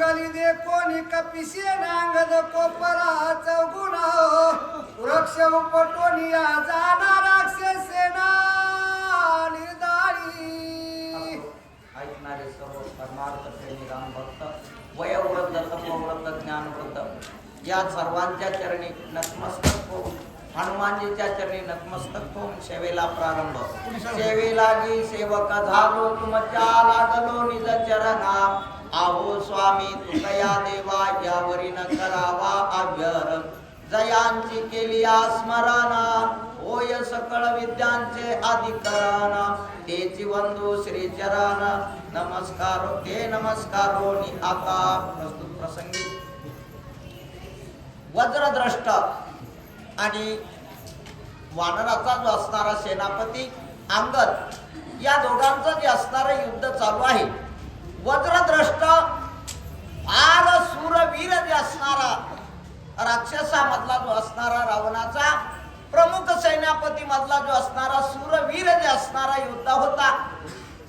दे कोणी कपिशे नांगद कोपरा चौगुण वृक्ष उपटोनिया जाणार राक्षसेना निर्दाळी ऐकणारे सर्व परमार्थ प्रेमी राम भक्त वयोवृद्ध तपोवृद्ध ज्ञानवृद्ध या सर्वांच्या चरणी नतमस्तक होऊन हनुमानजीच्या चरणी नतमस्तक होऊन सेवेला प्रारंभ. सेवेला जी सेवक झालो तुमच्या लागलो निज चरणा आहो स्वामी तुकया देवा यावरी न करावा अभ्यर. जयांची केली स्मरणा होय सकळ विद्यांचे अधिकरण ते जीवंदू श्री चरण नमस्कार ते नमस्कारो नि आता प्रस्तुत प्रसंगी. वज्रद्रष्ट आणि वानराचा जो असणारा सेनापती अंगद या दोघांचं जे असणारं युद्ध चालू आहे वज्रद्रष्ट फार सूरवीर जे असणारा राक्षसामधला जो असणारा रावणाचा प्रमुख सेनापती मधला जो असणारा सूरवीर जे असणारा योद्धा होता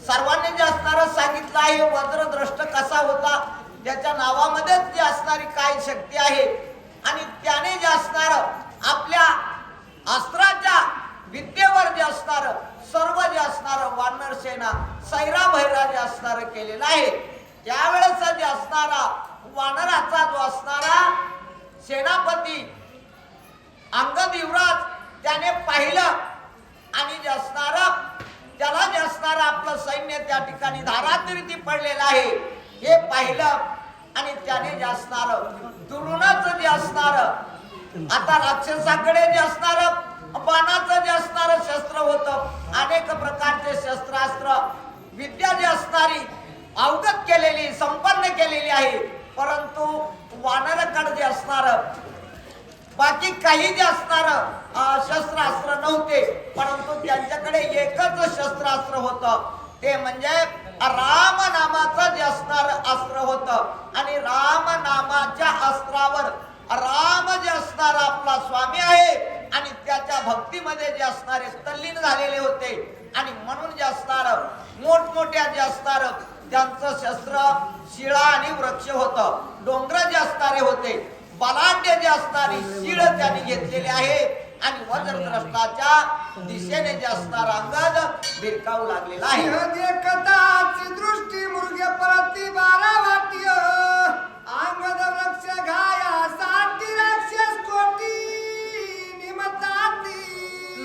सर्वांनी जे असणारं सांगितलं आहे वज्रद्रष्ट कसा होता त्याच्या नावामध्येच जी असणारी काय शक्ती आहे आणि त्याने जे असणार केलेलं आहे. त्यावेळेस जे असणारा वानराचा जो असणारा सेनापती अंगद युवराज त्याने पाहिलं आणि जे असणारा त्याला जे असणार आपलं सैन्य त्या ठिकाणी धारातीर्थी पडलेलं आहे हे पाहिलं आणि त्याने जे असणार दुरुणाच जे असणार आता राक्षसाकडे जे असणार बाणाचं जे असणार शस्त्र होतं अनेक प्रकारचे शस्त्रास्त्र विद्या जी असणारी अवगत केलेली संपन्न केलेली आहे. परंतु वानराकडे जे असणार बाकी काही जे असणार शस्त्रास्त्र नव्हते. परंतु त्यांच्याकडे एकच शस्त्रास्त्र होत. ते म्हणजे राम नामाचं जे असणार अस्त्र होत. आणि राम नामाच्या अस्त्रावर राम जे असणार आपला स्वामी आहे आणि त्याच्या भक्तीमध्ये जे असणारे तल्लीन झालेले होते. आणि म्हणून जे असणार मोठमोठ्या जे असणार त्यांचं शस्त्र शिळा आणि वृक्ष होत. डोंगर जे असणारे होते बलाढ्य जे असणारे शिळ त्यांनी घेतलेले आहे. आणि वज्रद्रष्टाच्या दिशेने जे असणार अंगद भिरकावू लागलेला आहे. दृष्टी मुर्गे परती बारा वाटी अंगद वृक्ष घाया साठी राक्षस कोटी निमताती.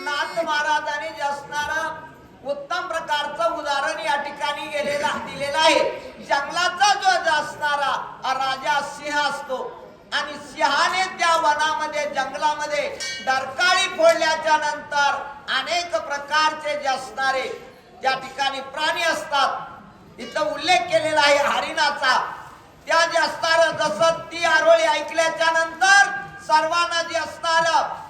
नाथ महाराजांनी जे असणार उत्तम प्रकारचं उदाहरण या ठिकाणी गेलेला दिलेलं आहे. जंगलाचा जो असणारा राजा सिंह असतो. आणि सिंहाने त्या वनामध्ये जंगलामध्ये डरकाळी फोडल्याच्या नंतर अनेक प्रकारचे जे असणारे त्या ठिकाणी प्राणी असतात इथं उल्लेख केलेला आहे हरिणाचा त्या जे असणार जसं ती आरोळी ऐकल्याच्या सर्वांना जे असणार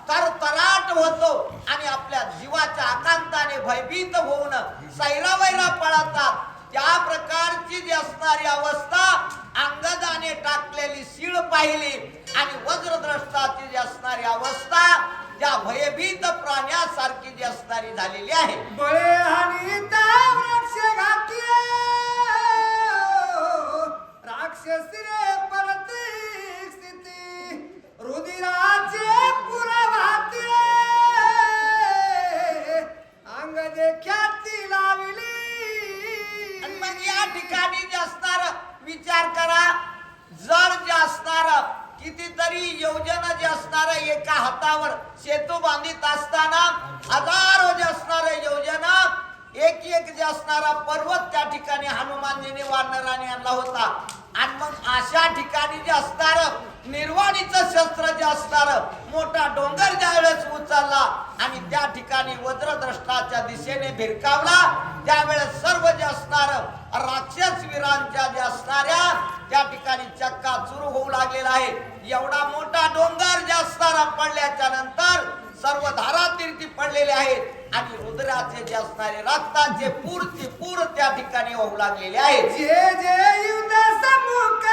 तर तराट होतो आणि आपल्या जीवाच्या आकांताने भयभीत होऊन सैरावैरा पळतात. त्या प्रकारची जी असणारी अवस्था अंगदाने टाकलेली सीळ पाहिली आणि वज्रद्रष्टाची जी असणारी अवस्था त्या भयभीत प्राण्यासारखी जी असणारी झालेली आहे. राक्षस त्या ठिकाणी जे असणार विचार करा. जर जे असणार कितीतरी योजना जे असणार एका हातावर सेतू बांधित असताना हजारो जे असणार योजना एक एक जे असणारा पर्वत त्या ठिकाणी हनुमानजीने वानराने आणला होता. आणि मग अशा ठिकाणी जे असणार निर्वाणीचं शस्त्र जे असणार मोठा डोंगर ज्यावेळेस उचलला आणि त्या ठिकाणी वज्रद्रष्टाच्या दिशेने भिरकावला त्यावेळेस सर्व जे असणार राक्षस वीरांच्या ज्या असणाऱ्या त्या ठिकाणी चक्का सुरू होऊ लागलेला आहे एवढा मोठा डोंगर ज्या पडल्याच्या नंतर सर्व धारातीर्थी पडलेले आहेत आणि रुद्राचे जे असणारे रक्ताचे पूरचे पूर त्या ठिकाणी होऊ लागलेले आहेत. जे जे युद्ध सम्मुख